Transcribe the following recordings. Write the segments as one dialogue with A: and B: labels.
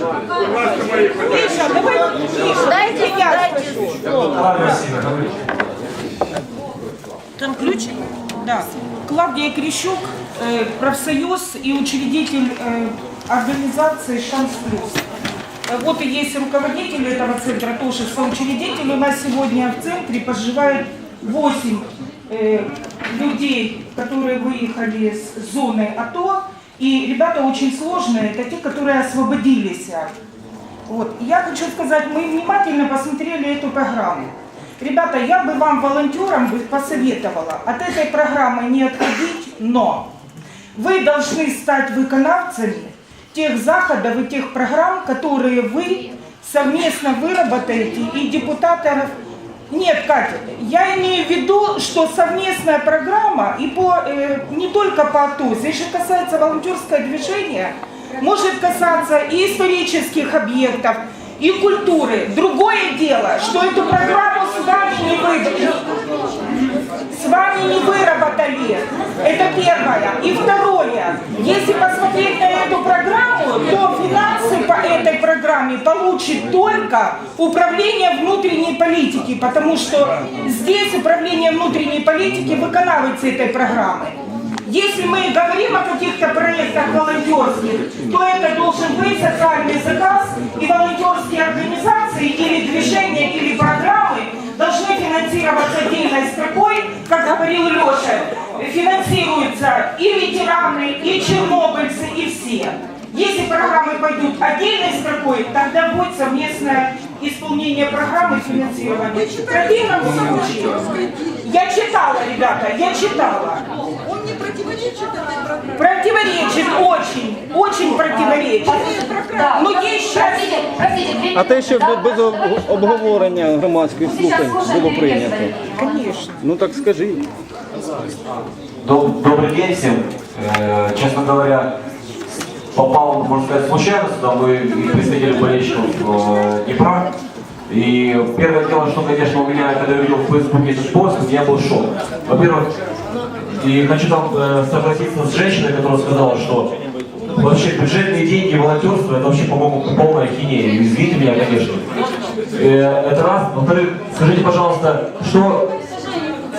A: Миша, давай, Миша, дайте я спрошу. Там ключ? Да. Клавдия Крещук, э, профсоюз и учредитель э, организации «Шанс Плюс». Э, Вот и есть руководитель этого центра, тоже соучредитель. У нас сегодня в центре проживает 8 э, людей, которые выехали с зоны АТО. И ребята очень сложные, это те, которые освободились. Вот. Я хочу сказать, мы внимательно посмотрели эту программу. Ребята, я бы вам, волонтерам, посоветовала от этой программы не отходить, но вы должны стать выконавцами тех заходов и тех программ, которые вы совместно выработаете и депутатов... Нет, Катя, я имею в виду, что совместная программа и по, э, не только по АТО, здесь же касается волонтерское движение, может касаться и исторических объектов, и культуры. Другое дело, что эту программу с вами не выработали. С вами не выработали. Это первое. И второе. Если посмотреть на эту программу, то финансы по этой программе получит только управление внутренней политики, потому что здесь управление внутренней политики выконывается этой программой. Если мы говорим о каких-то проектах волонтерских, то это должен быть социальный заказ, и волонтерские организации или движения, или программы должны финансироваться отдельной строкой, как говорил Леша, финансируются и ветераны, и чернобыльцы, и все. Если программы пойдут отдельной строкой, тогда будет совместное исполнение программы финансирования. В противном случае, я читала, ребята, я читала.
B: Противоречит
A: очень, очень противоречит.
C: Да.
A: Но есть сейчас...
C: Простите, простите, две
D: А те, що
C: минуты,
D: без об- обговорення громадських слухань було прийнято.
A: Конечно.
D: Ну так скажіть.
E: Доб- Добрый день всем. Э, Честно говоря, попал, можно сказать, случайно сюда. Мы и представители болельщиков э, Днепра. И первое дело, что, конечно, у меня, когда я увидел в Фейсбуке этот пост, у меня был шок. Во-первых, и хочу там э, согласиться с женщиной, которая сказала, что вообще бюджетные деньги волонтерства, это вообще, по-моему, полная хинея. Извините меня, конечно. Э, это раз. Во-вторых, скажите, пожалуйста, что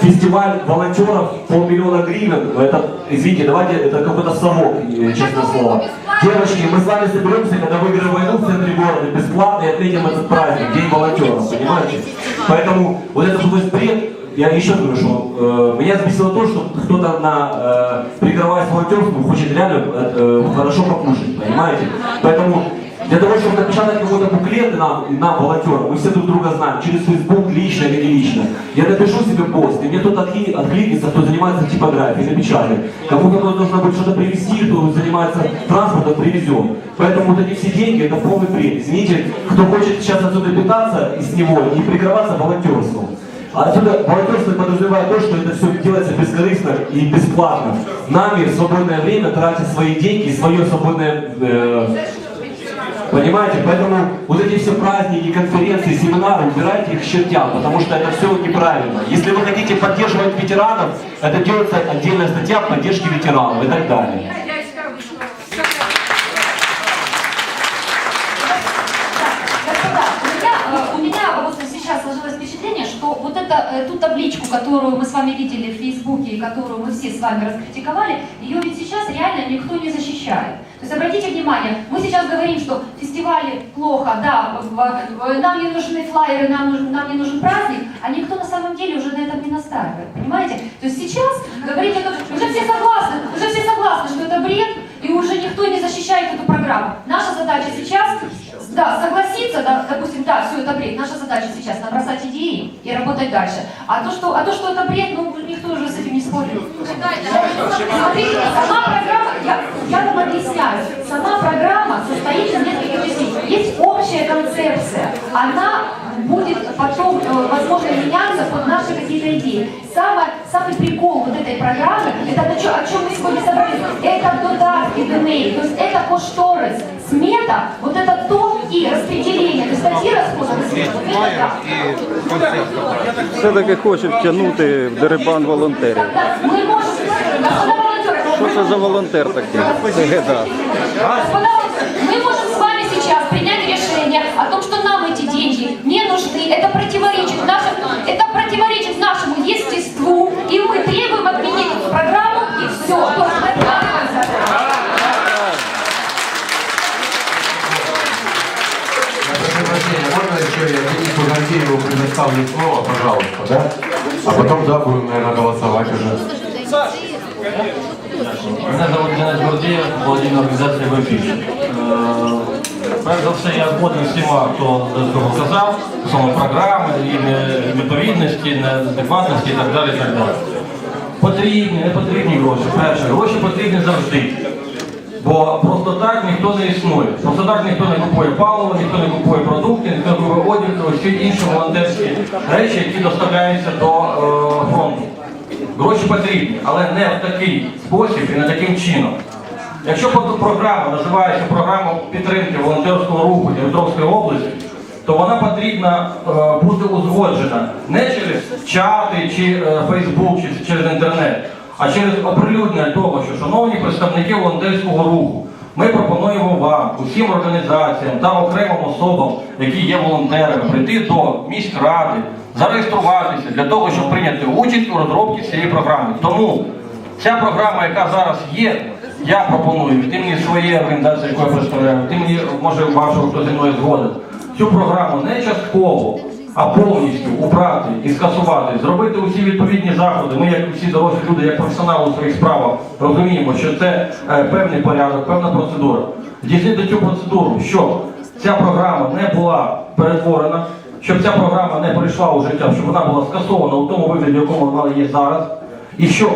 E: Фестиваль волонтеров полмиллиона гривен, это, извините, давайте, это какой-то совок, э, честное слово. Девочки, мы с вами соберемся, когда выиграем войну в центре города, бесплатно и отметим этот праздник, День волонтеров, понимаете? Поэтому вот этот вот бред, я еще говорю, что э, меня взбесило то, что кто-то на э, прикрываясь волонтерством хочет реально э, э, хорошо покушать, понимаете? Поэтому для того, чтобы напечатать какой-то буклет нам, нам, волонтерам, мы все друг друга знаем, через Facebook, лично или не лично. Я напишу себе пост, и мне кто-то отли- откликнется, кто занимается типографией, напечатает. Кому-то нужно будет что-то привезти, кто занимается транспортом, привезем. Поэтому вот эти все деньги, это полный бред. Извините, кто хочет сейчас отсюда питаться из него и прикрываться волонтерством. Отсюда волонтерство подразумевает то, что это все делается бескорыстно и бесплатно. Нами в свободное время тратя свои деньги и свое свободное э, Понимаете, поэтому вот эти все праздники, конференции, семинары, убирайте их чертям, потому что это все неправильно. Если вы хотите поддерживать ветеранов, это делается отдельная статья поддержки ветеранов и так далее.
C: Господа, у меня, э, у меня вот сейчас сложилось впечатление, что вот это, э, ту табличку, которую мы с вами видели в Фейсбуке, и которую мы все с вами раскритиковали, ее ведь сейчас реально никто не защищает. То есть обратите внимание, мы сейчас говорим, что фестивали плохо, да, нам не нужны флайеры, нам, нам не нужен праздник, а никто на самом деле уже на этом не настаивает, понимаете? То есть сейчас говорить о том, уже все согласны, уже все согласны, что это бред, и уже никто не защищает эту программу. Наша задача сейчас да, согласиться, да, допустим, да, все это бред. Наша задача сейчас набросать идеи и работать дальше. А то, что, а то, что это бред, ну, никто уже с этим не спорит. Смотрите, сама программа, я, я вам объясняю, сама программа состоит из нескольких частей. Есть общая концепция, она будет потом, э, возможно, меняться под наши какие-то идеи. Самое, самый прикол вот этой программы, это то, чё- о чем мы сегодня собрались, это додатки ДНЭ, то есть это кошторис, смета, вот это то и распределение, то есть статьи расходов, вот это да.
D: Все-таки хоче втягнути в дерибан волонтерів.
C: Да, Мы можем, господа волонтеры,
D: Що це за волонтер такий? Це геда.
C: Господа,
F: Предоставлю слово, пожалуйста, да? А потом, да, будем, наверное, голосовать уже.
G: Мене зовут Денис Гордієв, володію організації «Вебіж». Е, Перш за все, я згоден всіма, хто до цього казав, стосовно програми, і відповідності, неадекватності і так далі. і так далі. Потрібні, не потрібні гроші. Перше, гроші потрібні завжди. Бо просто так ніхто не існує. Просто так ніхто не купує паливо, ніхто не купує продукти, ніхто не купує одяг всі інші волонтерські речі, які доставляються до е, фронту. Гроші потрібні, але не в такий спосіб і не таким чином. Якщо програма називається програма підтримки волонтерського руху Дніпровської області, то вона потрібна е, бути узгоджена не через чати чи е, Фейсбук, чи через інтернет, а через оприлюднення того, що шановні представники волонтерського руху, ми пропонуємо вам, усім організаціям та окремим особам, які є волонтерами, прийти до міськради, зареєструватися для того, щоб прийняти участь у розробці цієї програми. Тому ця програма, яка зараз є, я пропоную від імені своєї організації, яку я представляю, імені, може, вашого, хто зі мною згоден, цю програму не частково, а повністю убрати і скасувати, зробити усі відповідні заходи. Ми, як усі дорослі люди, як професіонали у своїх справах, розуміємо, що це е, певний порядок, певна процедура. Здійснити цю процедуру, щоб ця програма не була перетворена, щоб ця програма не прийшла у життя, щоб вона була скасована у тому вигляді, в якому вона є зараз. І щоб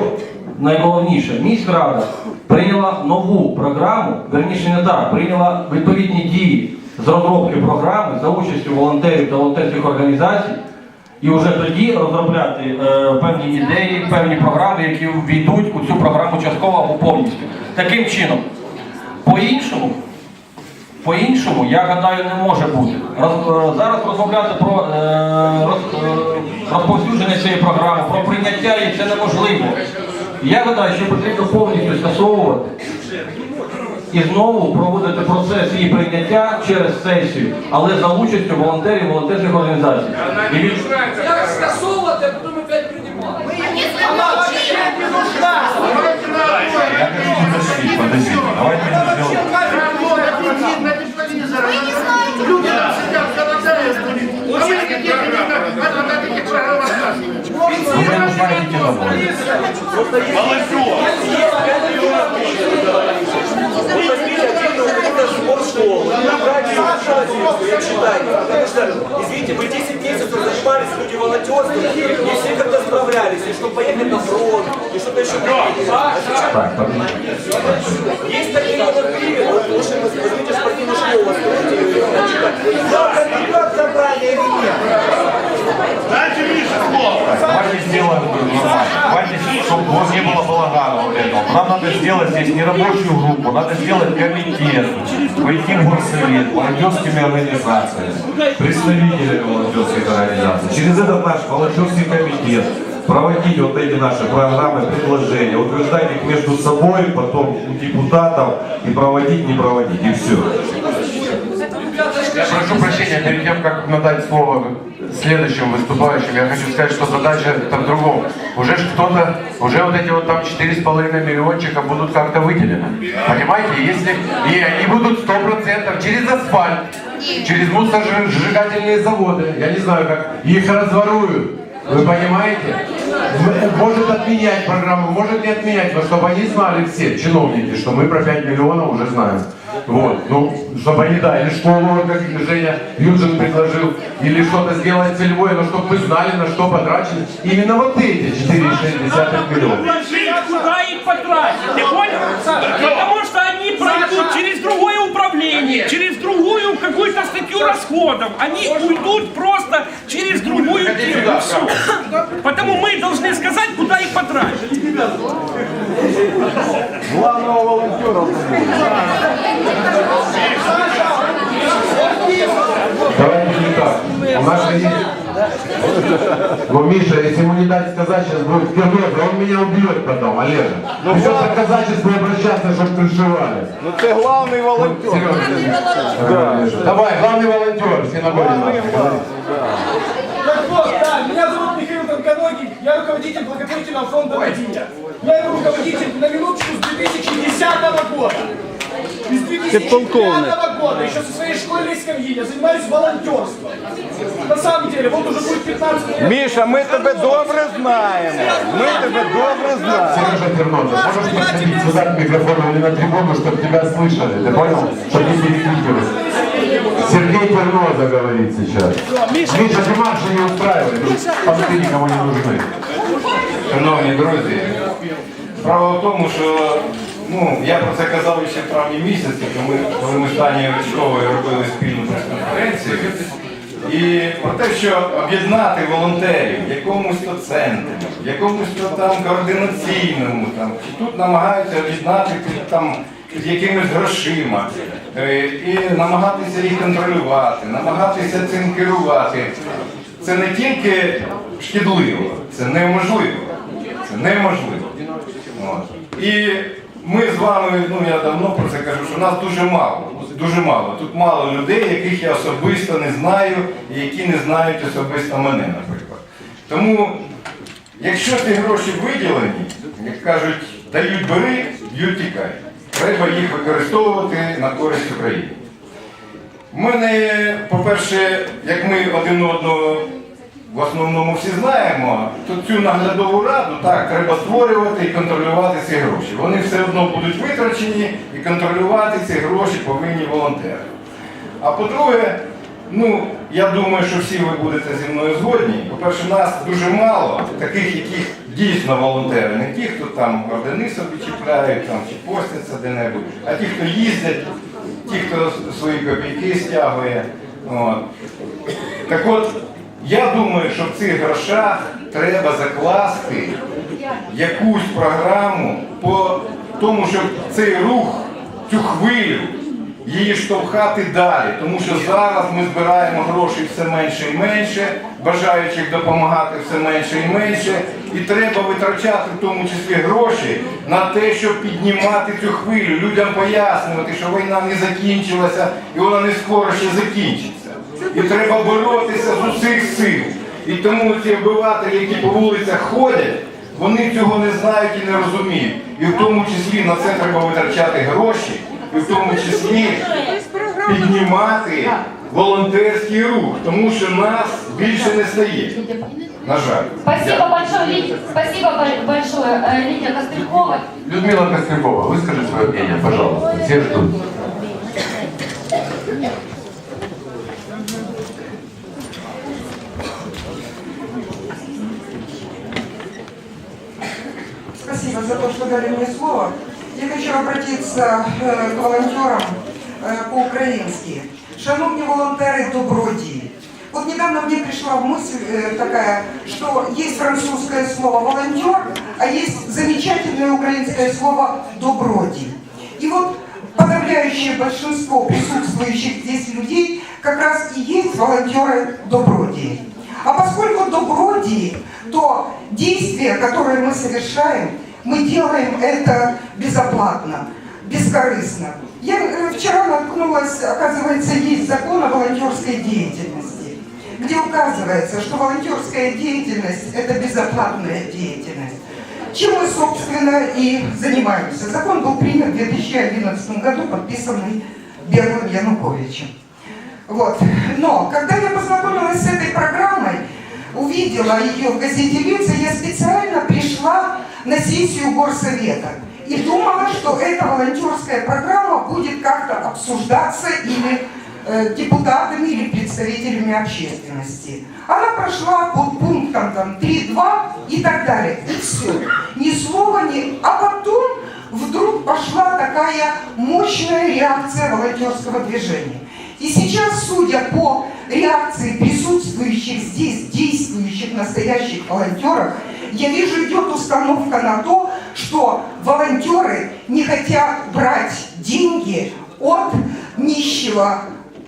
G: найголовніше, міськрада прийняла нову програму, верніше не так, прийняла відповідні дії з розробки програми за участю волонтерів та волонтерських організацій, і вже тоді розробляти е, певні ідеї, певні програми, які війдуть у цю програму частково або повністю. Таким чином, по-іншому, по-іншому, я гадаю, не може бути. Роз- е, зараз розмовляти про е, роз- е, розповсюдження цієї програми, про прийняття її це неможливо. Я гадаю, що потрібно повністю скасовувати і знову проводити процес її прийняття через сесію, але за участю волонтерів, волонтерських організацій. І від-
B: Як скасовувати, а потім опять приймати.
F: Подождите, подождите, давайте сделаем. Вы не знаете домой.
H: Потому что, извините, мы 10 месяцев занимались люди волонтерством, и все как-то справлялись, и чтобы поехать на фронт, и что-то еще купить. Есть такие вот вот лучше возьмите спортивную школу, строите, и начитайте. Завтра придет собрание или нет?
F: Давайте сделаем нормально. Давайте, чтобы вот не было балагана вот этого. Нам надо сделать здесь не рабочую группу, надо сделать комитет, пойти в горсовет, волонтерскими организациями, представителями волонтерских организаций. Через этот наш волонтерский комитет проводить вот эти наши программы, предложения, утверждать их между собой, потом у депутатов и проводить, не проводить, и все.
I: Я прошу прощения, перед тем, как надать слово следующим выступающим, я хочу сказать, что задача это в другом. Уже кто-то, уже вот эти вот там 4,5 миллиончика будут как-то выделены. Понимаете, если и они будут 100% через асфальт, через мусоросжигательные заводы, я не знаю как, их разворуют. Вы понимаете? Может отменять программу, может не отменять, но чтобы они знали все, чиновники, что мы про 5 миллионов уже знаем. Вот, ну, чтобы они, да, или школу, как Женя Юджин предложил, или что-то сделать целевое, но чтобы мы знали, на что потрачены именно вот эти 4,6 миллиона.
J: Предложить, куда их потратить, ты понял? Потому что они пройдут через другое управление, через другую какую-то статью расходов. Они уйдут просто через другую Всё. Потому мы должны сказать, куда их потратить.
I: Давайте не так. У нас же есть... Ну, Миша, если ему не дать сказать, сейчас будет Гермес, он меня убьет потом, Олежа. Придется к казачеству обращаться, чтобы крышевали.
D: Ну це головний волонтер.
I: Серьезно. Давай, главный волонтер, Синагогин.
K: Так вот, да, меня зовут Михаил Тонконогий, я руководитель благотворительного фонда «Надия». Я его руководитель на минуточку с 2010 года. С 2010
D: полковник.
K: года года, еще со своей школьной скамьи, я занимаюсь волонтерством. На самом деле, вот уже будет 15 лет.
D: Міша, ми тебе добре знаємо. Ми тебе добре знаємо.
I: Сережа Терноза, можешь подходить сюда к микрофону или на трибуну, чтобы тебя слышали? Ты понял? Чтобы не перекрикивать. Сергей Терноза говорит сейчас. Миша, ты марши не устраивай, тут посты никому не нужны.
L: Шановні друзі, справа в тому, що ну, я про це казав ще в травні місяці, коли, коли ми з Танією Ричковою робили спільну прес-конференцію. І про те, що об'єднати волонтерів в якомусь то центрі, в якомусь то там координаційному, там, чи тут намагаються об'єднати під, там, з якимись грошима, е, і намагатися їх контролювати, намагатися цим керувати. Це не тільки шкідливо, це неможливо. Це неможливо. От. І ми з вами, ну я давно про це кажу, що нас дуже мало. Дуже мало. Тут мало людей, яких я особисто не знаю, і які не знають особисто мене, наприклад. Тому, якщо ці гроші виділені, як кажуть, дають бери, б'ють тікай. Треба їх використовувати на користь України. У мене, по-перше, як ми один одного в основному всі знаємо, то цю наглядову раду так треба створювати і контролювати ці гроші. Вони все одно будуть витрачені і контролювати ці гроші повинні волонтери. А по-друге, ну, я думаю, що всі ви будете зі мною згодні. По-перше, нас дуже мало, таких, яких дійсно волонтери, не ті, хто там ордени собі чіпляють там, чи постяться де-небудь, а ті, хто їздять, ті, хто свої копійки стягує. От. Так от, я думаю, що в цих грошах треба закласти якусь програму по тому, щоб цей рух, цю хвилю, її штовхати далі. Тому що зараз ми збираємо гроші все менше і менше, бажаючих допомагати все менше і менше. І треба витрачати в тому числі гроші на те, щоб піднімати цю хвилю, людям пояснювати, що війна не закінчилася і вона не скоро ще закінчиться. І треба боротися з усіх сил. І тому ці обивателі, які по вулицях ходять, вони цього не знають і не розуміють. І в тому числі на це треба витрачати гроші, і в тому числі піднімати волонтерський рух, тому що нас більше не стає. На жаль.
C: Спасибо большое, Лидия. Спасибо бо- большое, э, Лидия Кострюкова.
I: Людмила Кострякова, выскажи свое мнение, пожалуйста. Все ждут.
M: Спасибо за то, что дали мне слово. Я хочу обратиться э, к волонтерам э, по-украински. Шановні волонтери добродії. Вот недавно мне пришла мысль э, такая, что есть французское слово волонтер, а есть замечательное украинское слово добродий. И вот подавляющее большинство присутствующих здесь людей как раз и есть волонтеры добродии. А поскольку добродии, то действия, которые мы совершаем, мы делаем это безоплатно, бескорыстно. Я э, вчера наткнулась, оказывается, есть закон о волонтерской деятельности, где указывается, что волонтерская деятельность – это безоплатная деятельность. Чем мы, собственно, и занимаемся. Закон был принят в 2011 году, подписанный Белым Януковичем. Вот. Но когда я познакомилась с этой программой, увидела ее в газете «Лица», я специально пришла на сессию горсовета и думала, что эта волонтерская программа будет как-то обсуждаться или э, депутатами или представителями общественности. Она прошла по пунктам там 3.2 и так далее. И все. Ни слова, ни... А потом вдруг пошла такая мощная реакция волонтерского движения. И сейчас, судя по реакции присутствующих здесь, настоящих волонтеров, я вижу, идет установка на то, что волонтеры не хотят брать деньги от нищего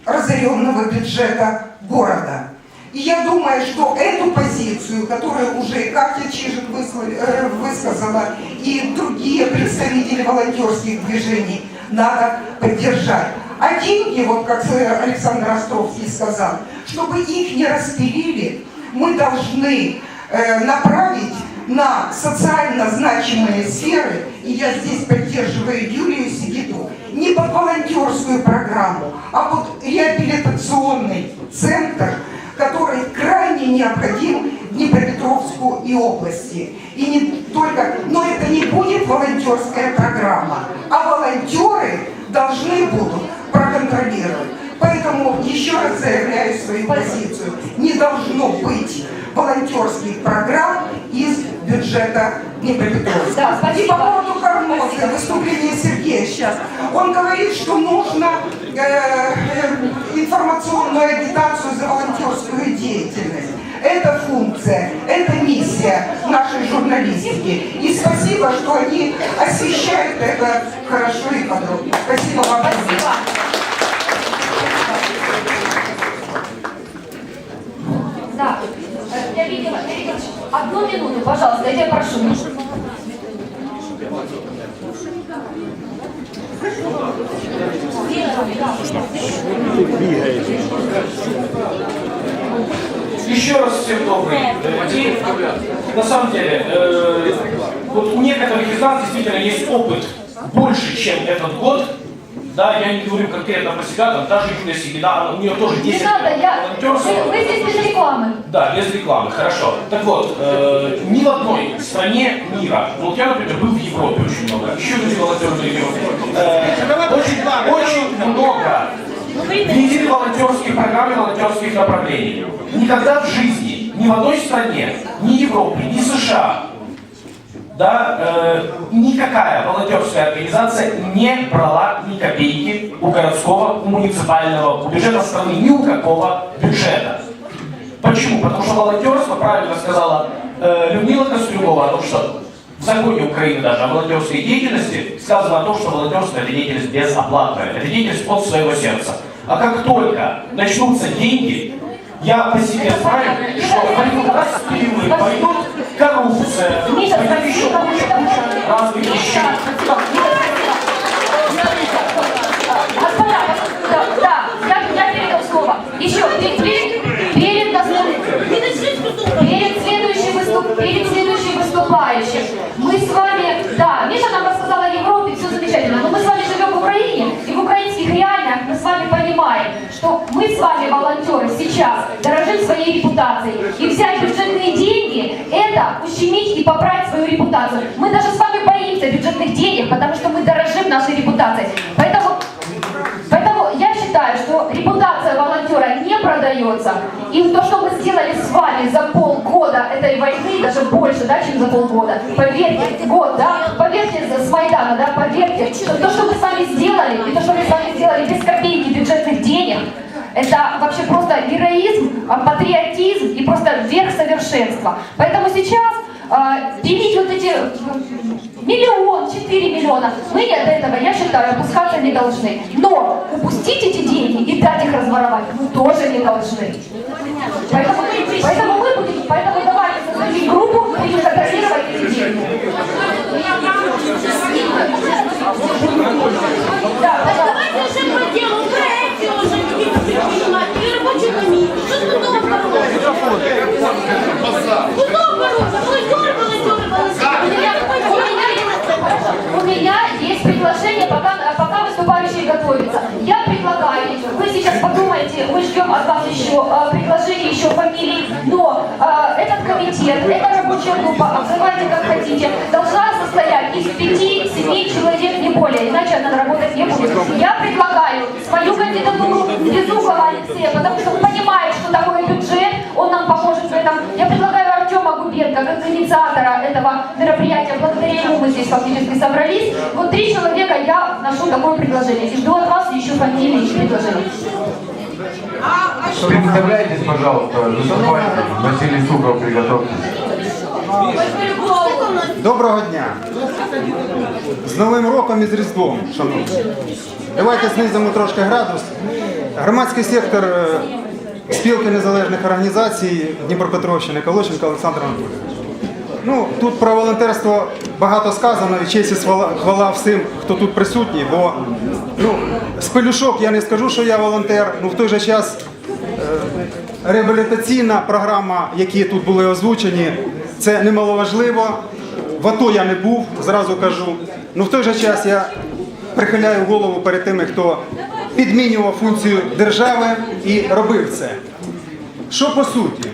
M: разоренного бюджета города. И я думаю, что эту позицию, которую уже и Катя Чижик э, высказала, и другие представители волонтерских движений, надо поддержать. А деньги, вот как Александр Островский сказал, чтобы их не распилили, мы должны э, направить на социально значимые сферы, и я здесь поддерживаю Юлию Сигиту, не под волонтерскую программу, а под реабилитационный центр, который крайне необходим Днепропетровску и области. И не только, но это не будет волонтерская программа, а волонтеры должны будут проконтролировать. Поэтому еще раз заявляю свою позицию. Не должно быть волонтерских программ из бюджета Днепропетровска.
C: Да, спасибо.
M: И по поводу Карнозы, выступление Сергея сейчас. Он говорит, что нужно э, э, информационную агитацию за волонтерскую деятельность. Это функция, это миссия нашей журналистики. И спасибо, что они освещают это хорошо и подробно. Спасибо вам.
C: Спасибо. Да, э, я видела, я видела, одну минуту, пожалуйста, я тебя прошу.
J: Еще раз всем добрый день. На самом деле, э, вот у некоторых из нас действительно есть опыт больше, чем этот год. Да, я не говорю конкретно про себя, там, даже Юлия Сигина, у нее тоже 10
C: Не надо, я...
J: волонтерства.
C: Вы, вы здесь без рекламы.
J: Да, без рекламы, хорошо. Так вот, э, ни в одной стране мира, ну, вот я, например, был в Европе очень много, еще люди волонтеры в Европе, Э, очень, очень много видели волонтерских программ и волонтерских направлений. Никогда в жизни, ни в одной стране, ни Европе, ни США, да, э, никакая волонтерская организация не брала ни копейки у городского, у муниципального, у бюджета страны, ни у какого бюджета. Почему? Потому что волонтерство, правильно сказала э, Людмила Кострюкова, о том, что в законе Украины даже о волонтерской деятельности сказано о том, что волонтерство это деятельность безоплатная, это деятельность от своего сердца. А как только начнутся деньги, я по себе знаю, что пойдут распилы, пойдут коррупция, пойдут еще куча-куча разных вещей.
C: Господа, да, да, я, я передал слово. Еще, перед, перед, перед, перед следующим выступающим. Мы с вами, да, Миша нам рассказала о Европе, все замечательно, но мы с вами живем в Украине, и в украинских реалиях мы с вами понимаем, что мы с вами, волонтеры, сейчас дорожим своей репутацией. И взять бюджетные деньги, это ущемить и поправить свою репутацию. Мы даже с вами боимся бюджетных денег, потому что мы дорожим нашей репутацией. Поэтому Поэтому я считаю, что репутация волонтера не продается. И то, что мы сделали с вами за полгода этой войны, даже больше, да, чем за полгода, поверьте, год, да, поверьте, с Майдана, да, поверьте, что то, что мы с вами сделали, и то, что мы с вами сделали без копейки бюджетных денег, это вообще просто героизм, а, патриотизм и просто верх совершенства. Поэтому сейчас э, делить вот эти миллион, четыре миллиона, мы от этого, я считаю, опускаться не должны. Но упустить эти деньги и дать их разворовать мы тоже не должны. Поэтому, поэтому мы будем, поэтому группу, контролировать эти деньги. Да.
N: Давайте вже про діло проекті уже какие-то предприниматели и рабочую комиссию. Что тут дома бороться? Бороться?
C: Ждем от вас еще э, предложений, еще фамилий, но э, этот комитет, эта рабочая группа, обзывайте как хотите, должна состоять из пяти-семи человек, не более, иначе она работать не будет. Я предлагаю свою кандидатуру Безухова Алексея, потому что он понимает, что такое бюджет, он нам поможет в этом. Я предлагаю Артема Губенко как инициатора этого мероприятия. Благодаря ему мы здесь фактически собрались. Вот три человека я вношу такое предложение. И жду от вас еще фамилии и предложений.
I: Представляйтесь, пожалуйста, выступайте. Василий Сухов, приготовьтесь.
O: Доброго дня! З Новим роком і з Різдвом, шановні. Давайте знизимо трошки градус. Громадський сектор е, спілки незалежних організацій Дніпропетровщини Колоченко Олександр Анатолійович. Ну, тут про волонтерство багато сказано і честь і хвала, всім, хто тут присутній, бо ну, з пелюшок я не скажу, що я волонтер, ну в той же час е, реабілітаційна програма, які тут були озвучені, це немаловажливо. В АТО я не був, зразу кажу. Ну в той же час я прихиляю голову перед тими, хто підмінював функцію держави і робив це. Що по суті?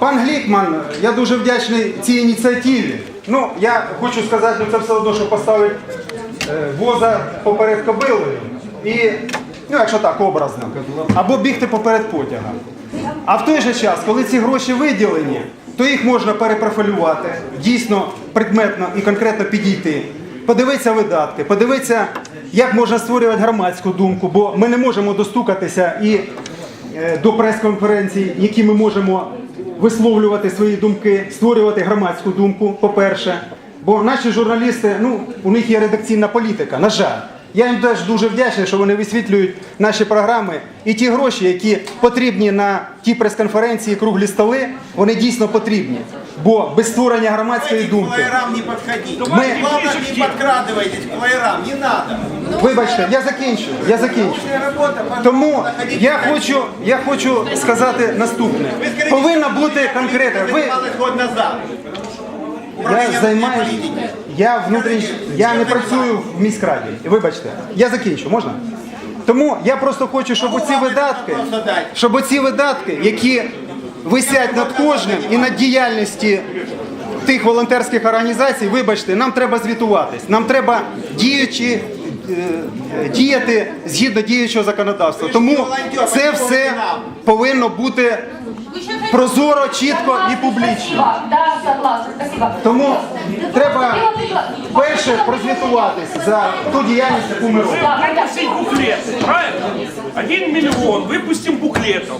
O: Пан Глікман, я дуже вдячний цій ініціативі. Ну, я хочу сказати, ну це все одно, що поставить е, воза поперед кобилою. І, ну, якщо так, образно, або бігти поперед потяга. А в той же час, коли ці гроші виділені, то їх можна перепрофілювати, дійсно предметно і конкретно підійти, подивитися видатки, подивитися, як можна створювати громадську думку, бо ми не можемо достукатися і е, до прес-конференцій, які ми можемо висловлювати свої думки, створювати громадську думку, по-перше. Бо наші журналісти, ну, у них є редакційна політика, на жаль. Я їм теж дуже вдячний, що вони висвітлюють наші програми. І ті гроші, які потрібні на ті прес-конференції, круглі столи, вони дійсно потрібні. Бо без створення громадської думки.
P: лоерам не подходите.
O: Мы-
P: Главное, не подкрадывайтесь к лоерам, не надо.
O: Вибачте, я закінчу. Я закінчу. Тому я хочу, я хочу сказати наступне. Повинна бути конкретна. Ви,
P: назад.
O: я займаюся, я внутрішньо, я не працюю в міськраді. Вибачте, я закінчу, можна? Тому я просто хочу, щоб оці видатки, щоб оці видатки, які висять над кожним і над діяльності тих волонтерських організацій, вибачте, нам треба звітуватись. Нам треба діючі. е, е, Діяти згідно діючого законодавства. Тому це все повинно бути прозоро, чітко і публічно.
C: Спасибо, да, согласна, спасибо.
O: Тому треба
C: Дело прикла-
O: перше прозвітуватись за ту діяльність, яку ми робимо.
C: Да, ребят,
J: Выпустить буклеты, правильно? Один миллион выпустим буклетов.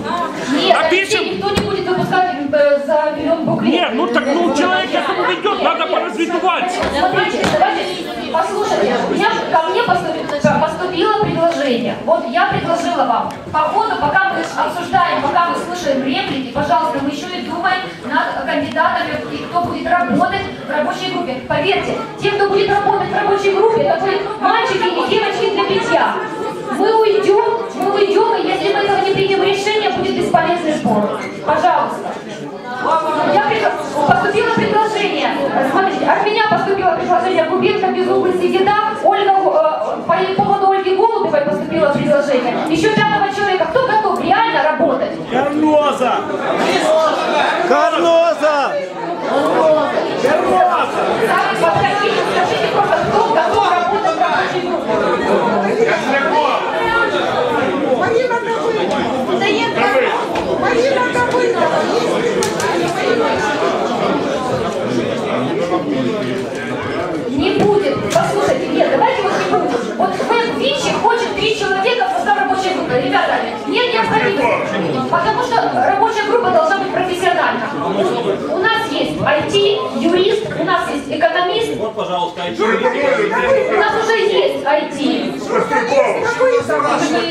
C: Нет,
J: Напишем...
C: Алексей, никто не будет выпускать э, за миллион буклетов.
J: Нет, ну так, ну человек к этому ведет, надо поразвитывать.
C: Смотрите, давайте, послушайте, у меня, ко мне поступило, поступило предложение. Вот я предложила вам, по ходу, пока мы обсуждаем, пока мы Поверьте, те, кто будет работать в рабочей группе, это будут мальчики и девочки для питья. Мы уйдем, мы уйдем, и если мы этого не примем решение, будет бесполезный спор. Пожалуйста. Я поступило предложение. Смотрите, от меня поступило предложение Кубинка Беззубый Сидида, Ольга, э, по поводу Ольги Голубевой поступило предложение. Еще пятого человека. Кто готов реально работать?
J: Карноза!
O: Карноза!
C: Сами подходите, скажите просто, кто готов работать в рабочей группе?
N: Марина Давыдова. Марина Давыдова.
C: Не будет. Послушайте, нет, давайте вот не будем. Вот в Вичи хочет три человека в состав рабочей группы. Ребята, нет необходимости. Потому что рабочая группа должна быть профессиональна. У нас есть IT, юрист, у нас есть экономист.
H: Вот, пожалуйста,
C: У нас уже есть IT. Потому что.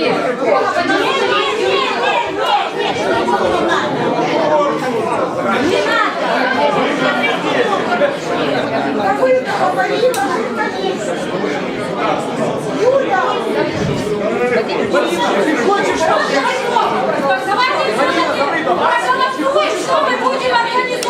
N: Хочешь, Давайте что мы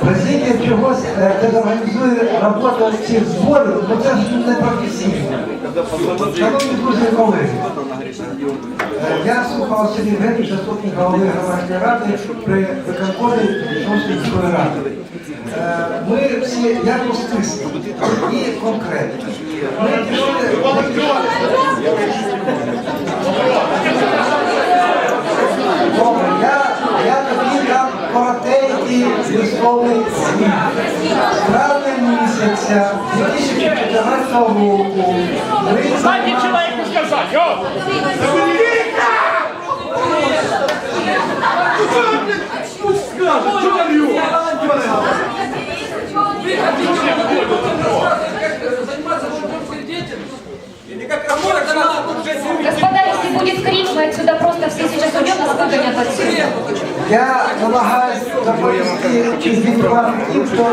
Q: Президія чогось дезорганізує роботу цих зборів, ну це ж не професійно. Шановні друзі і колеги, е, я слухав Сергій Гребіч, заступник голови громадської ради при виконкомі Шостої міської ради. Е, Ми всі як у списку і конкретно. Добре, я, коротенький висловний світ. Травня місяця 2014 року
J: Дайте человеку сказать, о!
B: Заниматься волонтерской деятельностью. Или как работать, когда уже
C: будет скрикивать, сюда просто все сейчас уйдет, нас выгонят отсюда.
Q: Я намагаюсь доповісти від вам тим, хто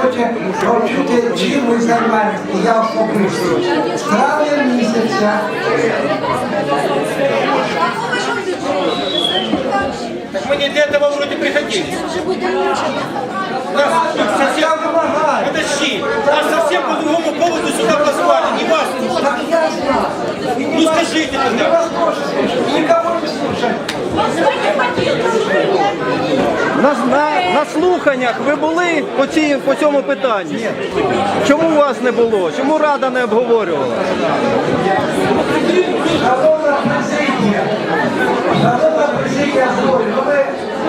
Q: хоче почути чимось займатися. Я особисто. З травня місяця
P: мы не для этого вроде приходили. Нас тут совсем... Подожди, нас совсем по другому поводу сюда позвали, не вас. Ну скажите тогда.
Q: Невозможно
D: На, на, на слуханнях ви були по, ці, по цьому питанню? Чому вас не було? Чому рада не обговорювала?
Q: Шановна президія, шановна президія збору, ну ви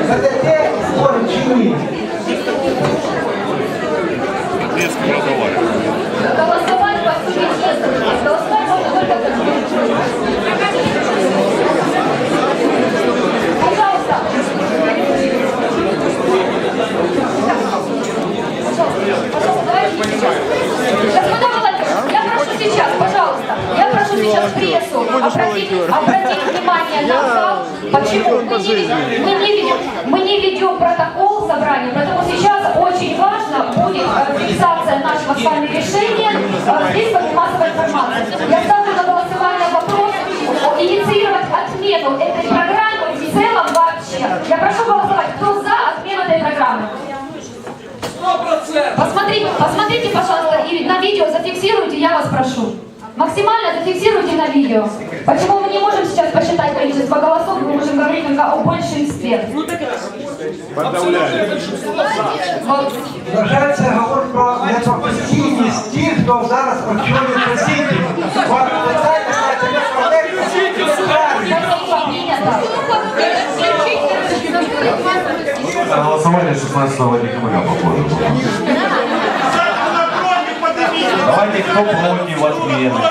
Q: ведете збори чи ні?
C: Голосовать по сути нет. Голосовать можно только Господа волонтеры, я прошу сейчас, пожалуйста, я прошу сейчас прессу обратить, обратить внимание на зал. Почему мы не, не ведем, мы не ведем протокол собрания, потому сейчас очень важно будет фиксация нашего с вами решения здесь массовой информации. Я ставлю на голосование вопрос инициировать отмену этой программы в целом вообще. Я прошу голосовать, кто за отмену этой программы. Посмотрите, посмотрите, пожалуйста, и на видео зафиксируйте, я вас прошу. Максимально зафиксируйте на видео. Почему мы не можем сейчас посчитать количество голосов, мы можем говорить только о большинстве. Вот.
Q: Вважається говорить про непрофесійність тих, хто зараз очолює президію. От ви знаєте, знаєте, ми проблеми
C: Спасибо, принято.
F: Голосование 16 декабря, похоже. было. Давайте кто против отмены?